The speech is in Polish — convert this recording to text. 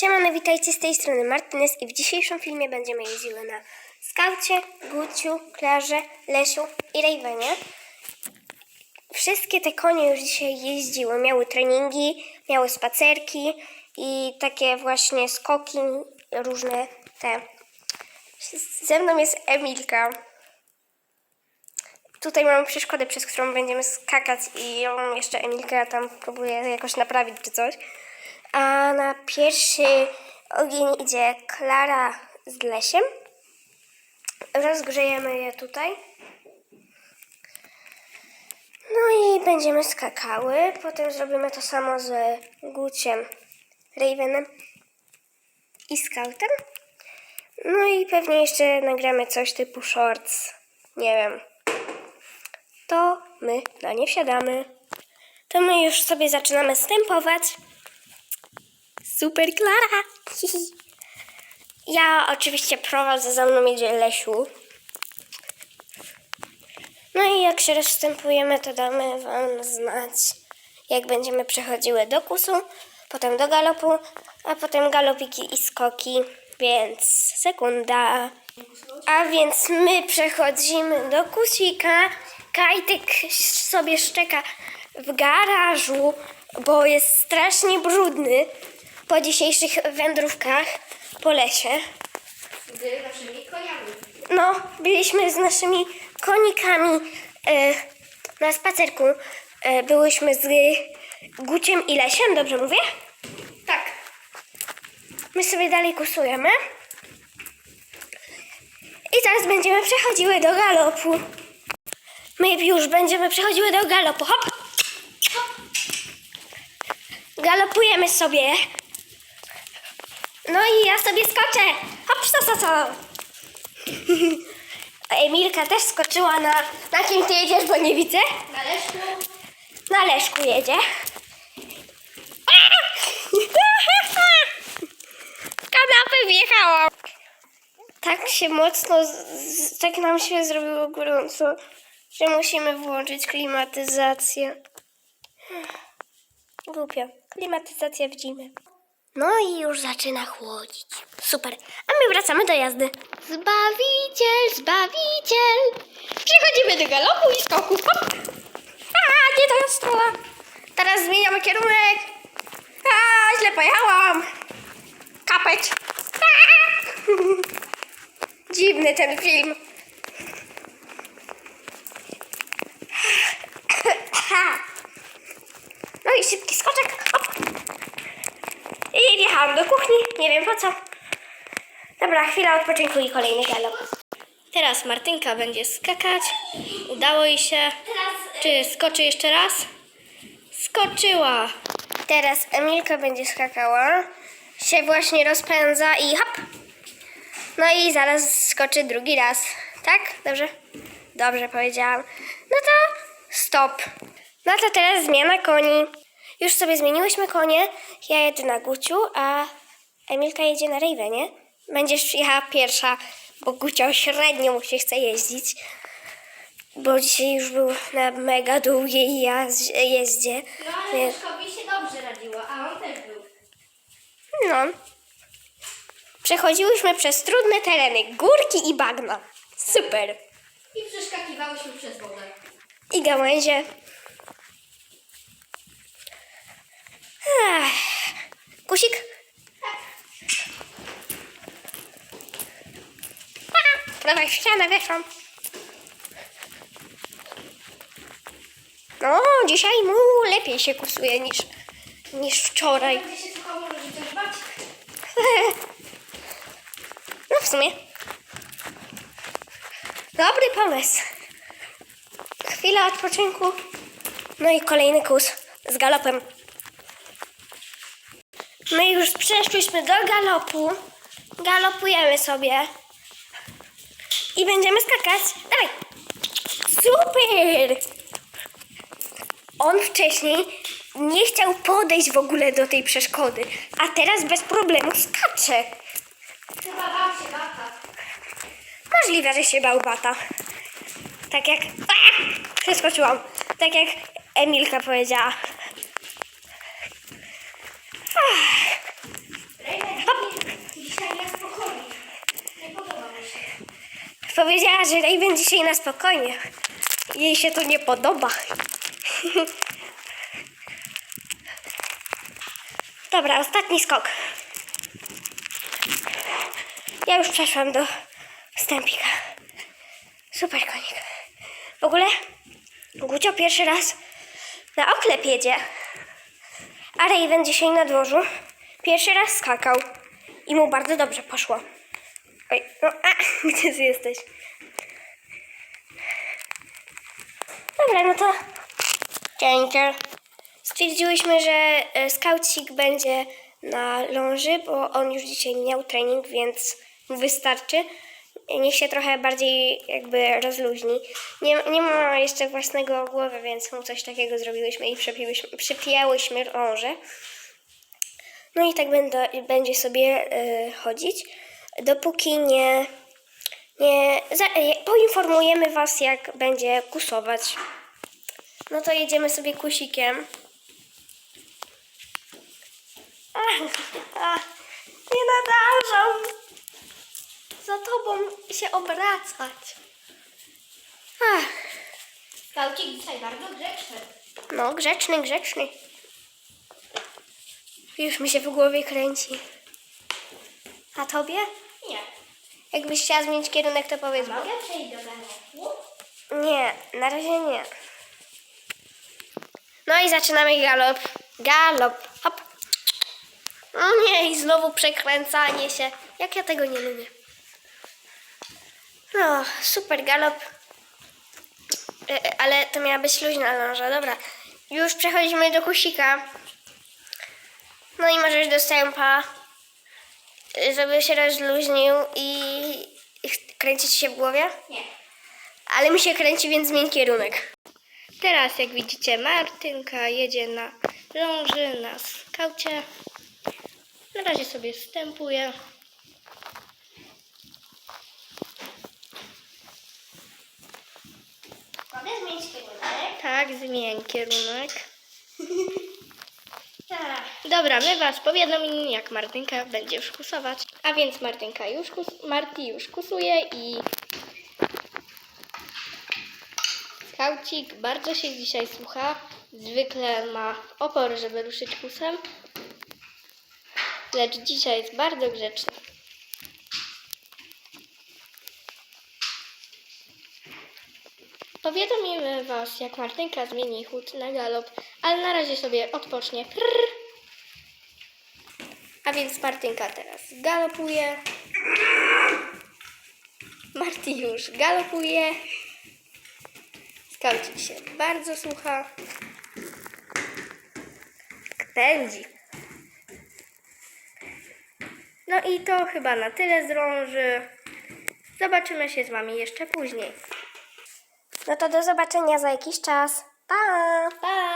Siemano, witajcie z tej strony Martinez i w dzisiejszym filmie będziemy jeździły na Skaucie, Guciu, Klarze, Lesiu i Rejwenie. Wszystkie te konie już dzisiaj jeździły, miały treningi, miały spacerki i takie właśnie skoki, różne te. Ze mną jest Emilka. Tutaj mamy przeszkodę, przez którą będziemy skakać i ją jeszcze Emilka tam próbuje jakoś naprawić czy coś. A na pierwszy ogień idzie Klara z Lesiem. Rozgrzejemy je tutaj. No i będziemy skakały. Potem zrobimy to samo z Guciem, Ravenem i Scoutem. No i pewnie jeszcze nagramy coś typu shorts. Nie wiem. To my na nie wsiadamy. To my już sobie zaczynamy stępować. Super Klara! Ja oczywiście prowadzę, za mną jedzie Lesiu. No i jak się rozstępujemy, to damy Wam znać, jak będziemy przechodziły do kusu, potem do galopu, a potem galopiki i skoki, więc sekunda. A więc my przechodzimy do kusika. Kajtek sobie szczeka w garażu, bo jest strasznie brudny po dzisiejszych wędrówkach po lesie. z naszymi koniami. No, byliśmy z naszymi konikami e, na spacerku. E, byłyśmy z Guciem i Lesiem, dobrze mówię? Tak. My sobie dalej kusujemy. I teraz będziemy przechodziły do galopu. My już będziemy przechodziły do galopu. Hop! Galopujemy sobie. No i ja sobie skoczę. Hop, co, co, co? Emilka też skoczyła na... Na kim ty jedziesz, bo nie widzę? Na leszku. Na Leszku jedzie. Kanapę wjechałam. Tak się mocno, z, z, tak nam się zrobiło gorąco, że musimy włączyć klimatyzację. Głupio. Klimatyzacja w zimę. No i już zaczyna chłodzić. Super. A my wracamy do jazdy. Zbawiciel, zbawiciel. Przechodzimy do galopu i skoku. Hop. A, nie ta strona. Teraz zmieniamy kierunek. A, źle pojechałam. Kapeć. A! Dziwny ten film. No i szybki skoczek. Wjechałam do kuchni. Nie wiem po co. Dobra, chwila odpoczynku i kolejny galop. Teraz Martynka będzie skakać. Udało jej się. Czy skoczy jeszcze raz? Skoczyła. Teraz Emilka będzie skakała. Się właśnie rozpędza i hop. No i zaraz skoczy drugi raz. Tak? Dobrze? Dobrze powiedziałam. No to stop. No to teraz zmiana koni. Już sobie zmieniłyśmy konie. Ja jedę na Guciu, a Emilka jedzie na Ravenie. Będziesz jechała pierwsza, bo Gucio średnio mu się chce jeździć. Bo dzisiaj już był na mega długiej jeździe. No Więc- Leszkowi się dobrze radziło, a on też był. No. Przechodziłyśmy przez trudne tereny, górki i bagna. Super. I przeskakiwałyśmy przez wodę. I gałęzie. Ach. Kusik. A, Prawie ścianę weszłam. No, dzisiaj mu lepiej się kusuje niż, niż wczoraj. Bać. No w sumie. Dobry pomysł. Chwila odpoczynku. No i kolejny kus z galopem. My już przeszliśmy do galopu. Galopujemy sobie. I będziemy skakać. Dawaj. Super! On wcześniej nie chciał podejść w ogóle do tej przeszkody, a teraz bez problemu skacze. Chyba bał się bata. Możliwe, że się bał bata. Tak jak... A! Przeskoczyłam. Tak jak Emilka powiedziała. Powiedziała, że będzie dzisiaj na spokojnie. Jej się to nie podoba. Dobra, ostatni skok. Ja już przeszłam do wstępika. Super konik. W ogóle Gucio pierwszy raz na oklep jedzie. A Raven dzisiaj na dworzu pierwszy raz skakał. I mu bardzo dobrze poszło. Oj, no, a, gdzie ty jesteś? Dobra, no to dzięki. Stwierdziłyśmy, że e, skaucik będzie na ląży, bo on już dzisiaj miał trening, więc mu wystarczy. Niech się trochę bardziej jakby rozluźni. Nie, nie ma jeszcze własnego głowy, więc mu coś takiego zrobiłyśmy i przypięłyśmy lążę. No i tak będę, będzie sobie e, chodzić, dopóki nie, nie za, poinformujemy Was, jak będzie kusować. No to jedziemy sobie kusikiem. Ach, ach, nie nadążam za tobą się obracać. Ach, Kaucik dzisiaj bardzo grzeczny. no, grzeczny, grzeczny. Już mi się w głowie kręci. A tobie? Nie. Jakbyś chciała zmienić kierunek, to powiedz. Mogę przejść do galopu? Nie, na razie nie. No i zaczynamy galop. Galop. Hop. No nie, i znowu przekręcanie się. Jak ja tego nie lubię. No, super galop. E, e, Ale to miała być luźna ląża. Dobra. Już przechodzimy do kusika. No i możesz do stępa, e, żeby się rozluźnił i kręcić się w głowie. Nie. Ale mi się kręci, więc zmień kierunek. Teraz, jak widzicie, Martynka jedzie na ląży, na skaucie. Na razie sobie wstępuje. Mogę zmienić kierunek? Tak, zmień kierunek. Dobra, my Was powiadomimy, jak Martynka będzie już kusować. A więc Martynka już kus Marty już kusuje i Kaucik bardzo się dzisiaj słucha. Zwykle ma opór, żeby ruszyć kusem. Lecz dzisiaj jest bardzo grzeczny. Powiadomimy Was, jak Martynka zmieni chód na galop, ale na razie sobie odpocznie. Prrr. A więc Martynka teraz galopuje. Marty już galopuje. Skaucik się bardzo słucha. Pędzi. No i to chyba na tyle z drąży. Zobaczymy się z Wami jeszcze później. No to do zobaczenia za jakiś czas. Pa! Pa!